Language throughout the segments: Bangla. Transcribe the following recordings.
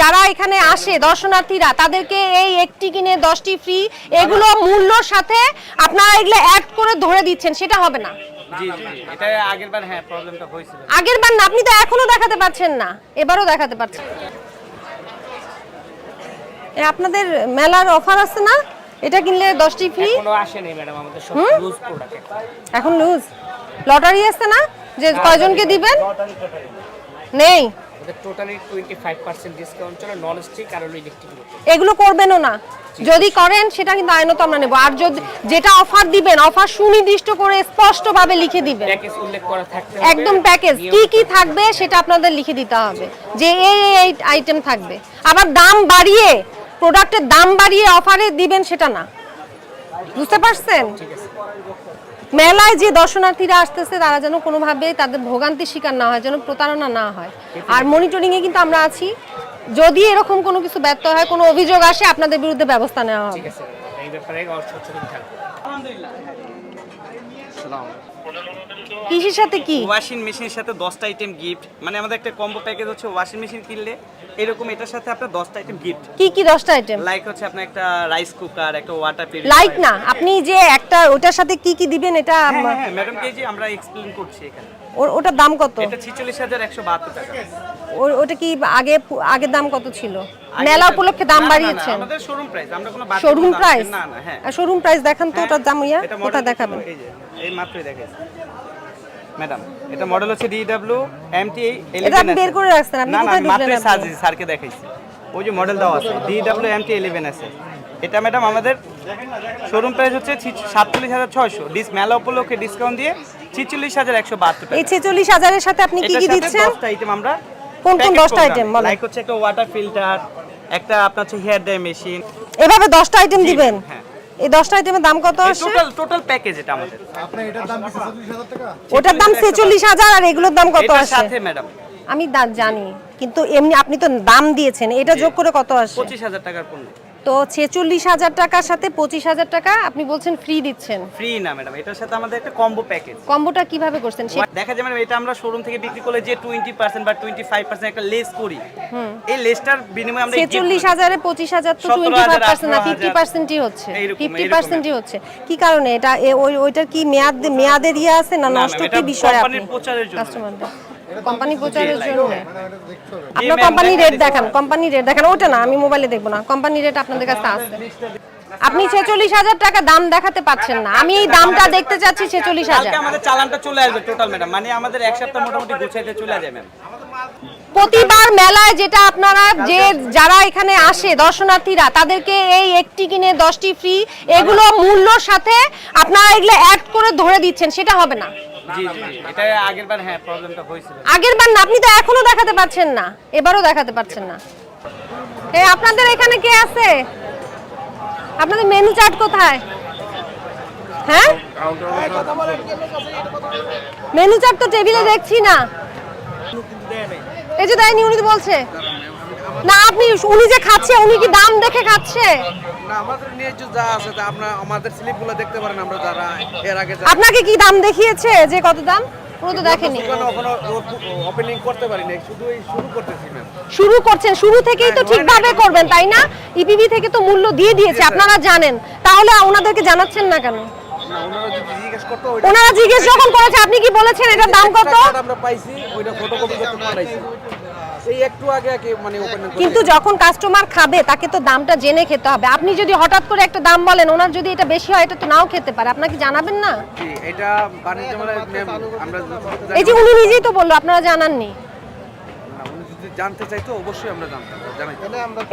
যারা এখানে আসে দর্শনার্থীরা তাদেরকে এই একটি কিনে দশটি ফ্রি এগুলো মূল্যর সাথে আপনারা এগুলো অ্যাড করে ধরে দিচ্ছেন সেটা হবে না। আগের বার হ্যাঁ আগের বার না আপনি তো এখনও দেখাতে পারছেন না এবারও দেখাতে পারছেন। আপনাদের মেলার অফার আছে না? এটা কিনলে দশটি ফ্রি এখন লুজ লটারি আছে না? যে কয়জনকে দিবেন? নেই? আমাদের totally twenty five percent discount চলে নন স্টিক আর হলো ইলেকট্রিক এগুলো করবেনও না। যদি করেন সেটা কিন্তু আইনত আমরা নেব। আর যদি যেটা অফার দিবেন অফার সুনির্দিষ্ট করে স্পষ্টভাবে লিখে দিবেন। প্যাকেজ উল্লেখ করা থাকতে হবে। একদম প্যাকেজ কি কি থাকবে সেটা আপনাদের লিখে দিতে হবে। যে এই এই আইটেম থাকবে। আবার দাম বাড়িয়ে প্রোডাক্টের দাম বাড়িয়ে অফারে দিবেন সেটা না। বুঝতে পারছেন? মেলায় যে দর্শনার্থীরা আসতেছে তারা যেন কোনোভাবে তাদের ভোগান্তির শিকার না হয় যেন প্রতারণা না হয়। আর মনিটরিংয়ে কিন্তু আমরা আছি। যদি এরকম কোনো কিছু ব্যর্থ হয় কোনো অভিযোগ আসে আপনাদের বিরুদ্ধে ব্যবস্থা নেওয়া হবে। ঠিক কৃষির সাথে কি? ওয়াশিং মেশিনের সাথে দশটা আইটেম গিফট মানে আমাদের একটা কম্বো প্যাকেজ হচ্ছে ওয়াশিং মেশিন কিনলে এরকম এটার সাথে আপনার দশটা আইটেম গিফট কি কি দশটা আইটেম লাইক হচ্ছে আপনার একটা রাইস কুকার একটা ওয়াটার লাইক না আপনি যে একটা ওটার সাথে কি কি দিবেন এটা হ্যাঁ হ্যাঁ ম্যাডাম কে জি আমরা এক্সপ্লেইন করছি এখানে। ওটার দাম কত? এটা টাকা। ওটা কি আগে আগের দাম কত ছিল? মেলা উপলক্ষে দাম বাড়িয়েছেন। আমাদের শোরুম প্রাইস আমরা কোনো শোরুম প্রাইস না না হ্যাঁ। শোরুম প্রাইস দেখান তো ওটার দাম ইয়া model দেখাবেন? এই যে এই মাত্রই দেখাইছি। ম্যাডাম এটা মডেল হচ্ছে ডিডব্লিউ এমটি এটা আপনি বের করে রাখছেন, আপনি না না কোথায় আমি বুঝলেন মাত্রই সাজি স্যারকে দেখাইছি। ওই যে মডেল আছে ডিডব্লিউ এমটি ইলেভেন আছে এটা ম্যাডাম আমাদের শোরুম প্রাইস হচ্ছে সাতচল্লিশ হাজার ছয়শো। ডিস মেলা উপলক্ষে ডিসকাউন্ট দিয়ে এই সাথে আপনি কি কি দিচ্ছেন? দশটা আইটেম আমরা কোন কোন দশটা item বলেন? লাইক হচ্ছে একটা ওয়াটার ফিল্টার একটা আপনার হচ্ছে হেয়ার ড্রাই মেশিন এভাবে দশটা আইটেম দিবেন? হ্যাঁ। এই দশটা আইটেমের দাম কত আসে? টোটাল টোটাল প্যাকেজ এটা আমাদের। আপনার এটার দাম টাকা? ওটার দাম ছেচল্লিশ হাজার আর এগুলোর দাম কত আসে? সাথে ম্যাডাম আমি জানি। কিন্তু এমনি আপনি তো দাম দিয়েছেন। এটা যোগ করে কত আসে? পঁচিশ হাজার টাকার পণ্য। তো ছেচল্লিশ হাজার টাকার সাথে পঁচিশ হাজার টাকা আপনি বলছেন ফ্রি দিচ্ছেন। ফ্রি না ম্যাডাম এটার সাথে আমাদের একটা কম্বো প্যাকেজ কম্বোটা কীভাবে করছেন? দেখা যায় ম্যাডাম এটা আমরা শোরুম থেকে বিক্রি করলে যে টোয়েন্টি পার্সেন্ট বা টোয়েন্টি ফাইভ পার্সেন্ট একটা লেস করি এই লেসটার বিনিময়ে আমরা ছেচল্লিশ হাজারে পঁচিশ হাজার তো টোয়েন্টি ফাইভ পার্সেন্ট না ফিফটি পার্সেন্টই হচ্ছে। ফিফটি পার্সেন্টই হচ্ছে। কি কারণে? এটা ওই ওইটার কি মেয়াদ মেয়াদের ইয়ে আছে না নষ্ট? কি বিষয় আপনি? প্রচারের জন্য। কাস্টমারদের কোম্পানি প্রচারের জন্য। আপনার কোম্পানি রেট দেখান কোম্পানি রেট দেখান ওটা না আমি মোবাইলে দেখব না। কোম্পানি রেট আপনাদের কাছে আছে। আপনি ছেচল্লিশ হাজার টাকা দাম দেখাতে পাচ্ছেন না। আমি এই দামটা দেখতে চাচ্ছি ছেচল্লিশ হাজার। আমাদের চালানটা চলে আসবে টোটাল ম্যাডাম মানে আমাদের এক সপ্তাহ মোটামুটি গুছাইতে চলে যাবে ম্যাম প্রতিবার মেলায় যেটা আপনারা যে যারা এখানে আসে দর্শনার্থীরা তাদেরকে এই একটি কিনে দশটি ফ্রি এগুলো মূল্যর সাথে আপনারা এগুলো অ্যাড করে ধরে দিচ্ছেন সেটা হবে না। হ্যাঁ না আপনি তো দেখাতে পারছেন না এবারও দেখাতে পারছেন না এই আপনাদের এখানে কে আছে আপনাদের মেনু চার্ট কোথায় হ্যাঁ মেনু চার্ট তো টেবিলে দেখছি না এই যে বলছে না আপনি উনি যে খাচ্ছে উনি কি দাম দেখে খাচ্ছে? না আমাদের নিয়ে যে যা আছে তা আমরা আমাদের স্লিপগুলো দেখতে পারেন আমরা যারা এর আগে যারা আপনাকে কি দাম দেখিয়েছে? যে কত দাম? পুরো তো দেখেনি। দোকানে এখনও ওপেনিং করতে পারিনি শুধু এই শুরু করতেছি ম্যাম শুরু করছেন শুরু থেকেই তো ঠিকভাবে করবেন তাই না? ইপিবি থেকে তো মূল্য দিয়ে দিয়েছে। আপনারা জানেন। তাহলে ওনাদেরকে জানাচ্ছেন না কেন? না ওনারা যদি ওইটা ওনারা জিজ্ঞেস যখন করেছে আপনি কি বলেছেন এটার দাম কত? আমরা পাইছি ওইটা ফটোকপি করতে পারাইছি। এই একটু আগে আগে মানে ওপেন কিন্তু যখন কাস্টমার খাবে তাকে তো দামটা জেনে খেতে হবে। আপনি যদি হঠাৎ করে একটা দাম বলেন ওনার যদি এটা বেশি হয় এটা তো নাও খেতে পারে। আপনাকে জানাবেন না? এটা বাণিজ্য মেলায় আমরা এই যে উনি নিজেই তো বলল আপনারা জানাননি। জানতে চাইতো অবশ্যই আমরা জানতাম। জানাই।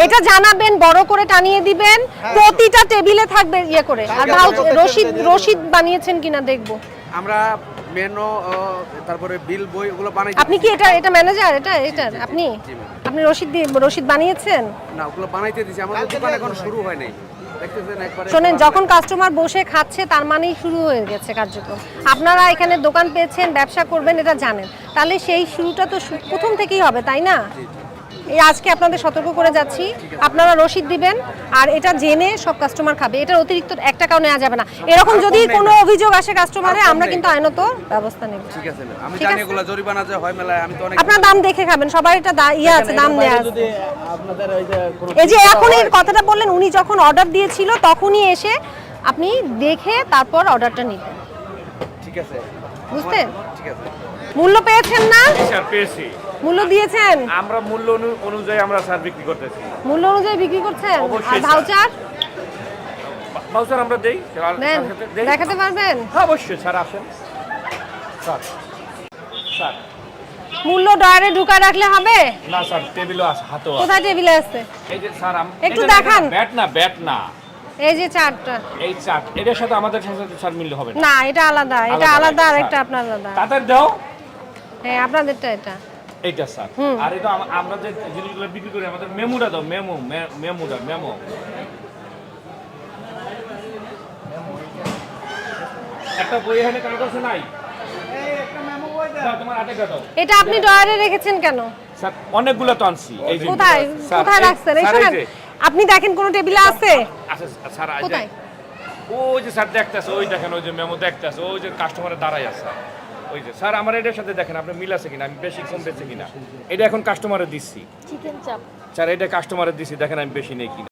এটা জানাবেন বড় করে টানিয়ে দিবেন। প্রতিটা টেবিলে থাকবে ইয়ে করে। আর রশিদ রশিদ বানিয়েছেন কিনা দেখব। আমরা মেনু তারপরে বিল বই ওগুলো বানাই আপনি কি এটা এটা ম্যানেজার? এটা এটা আপনি? আপনি রশিদ দিয়ে রশিদ বানিয়েছেন? না ওগুলো বানাইতে দিছি আমাদের দোকান এখন শুরু হয় নাই। শোনেন যখন কাস্টমার বসে খাচ্ছে তার মানেই শুরু হয়ে গেছে কার্যক্রম। আপনারা এখানে দোকান পেয়েছেন ব্যবসা করবেন এটা জানেন। তাহলে সেই শুরুটা তো প্রথম থেকেই হবে তাই না? এই আজকে আপনাদের সতর্ক করে যাচ্ছি। আপনারা রসিদ দিবেন আর এটা জেনে সব কাস্টমার খাবে। এটার অতিরিক্ত এক টাকাও নেওয়া যাবে না। এরকম যদি কোনো অভিযোগ আসে কাস্টমারে আমরা কিন্তু আইনত ব্যবস্থা নেব। ঠিক আছে আমি জানি। এগুলো জরিমানা যে হয় মেলায় আমি তো অনেক আপনার দাম দেখে খাবেন। সবার এটা দা- ইয়ে আছে দাম দেওয়া আছে। যদি আপনাদের ওই যে এই যে এখন এই কথাটা বললেন উনি যখন অর্ডার দিয়েছিল তখনই এসে আপনি দেখে তারপর অর্ডারটা নিতেন। ঠিক আছে। বুঝতেন ঠিক আছে। মূল্য পেয়েছেন না? স্যার পেয়েছি। মূল্য দিয়েছেন? আমরা মূল্য অনুযায়ী আমরা স্যার বিক্রি করতেছি। মূল্য অনুযায়ী বিক্রি করছেন? আর অবশ্যই, ভাউচার? আমরা দেই। দেখাতে পারবেন? হ্যাঁ, অবশ্যই স্যার আসেন। Sir sir. মূল্য ডয়ারে ঢুকা রাখলে হবে? না স্যার টেবিলও আছে হাতেও আছে। কোথায় টেবিলে আছে? এই যে স্যার একটু দেখান। ব্যাট না ব্যাট না। এই যে চারটা। এই চাট এটার সাথে আমাদের সাথে স্যার মিললে হবে না। না এটা আলাদা এটা আলাদা, আলাদা আর একটা আপনার আলাদা। তাদের দাও। হ্যাঁ আপনাদেরটা এটা। এইটা স্যার। আর এটা আমরা যে জিনিসগুলো বিক্রি করি আমাদের মেমোটা দাও মেমো মেমোটা মেমো। একটা বই এখানে কাগজ নাই? দাও, তোমার হাতে দাও। এটা আপনি ডয়ারে রেখেছেন কেন? স্যার অনেকগুলো তো আনছি এই যে কোথায়? কোথায় রাখছেন? এই স্যার, এই শোনেন যে, আপনি দেখেন কোন টেবিলে আছে? আচ্ছা স্যার এই কোথায়? ওই যে স্যার দেখতেছে ওই দেখেন ওই যে মেমো দেখতেছে ওই যে কাস্টমারে দাঁড়াই আছে। ওই যে স্যার আমার এটার সাথে দেখেন আপনি মিল আছে কিনা? আমি বেশি কম বেছে কিনা? এটা এখন কাস্টমারে দিচ্ছি। চিকেন চাপ স্যার এটা কাস্টমারে দিচ্ছি দেখেন আমি বেশি নেই কিনা।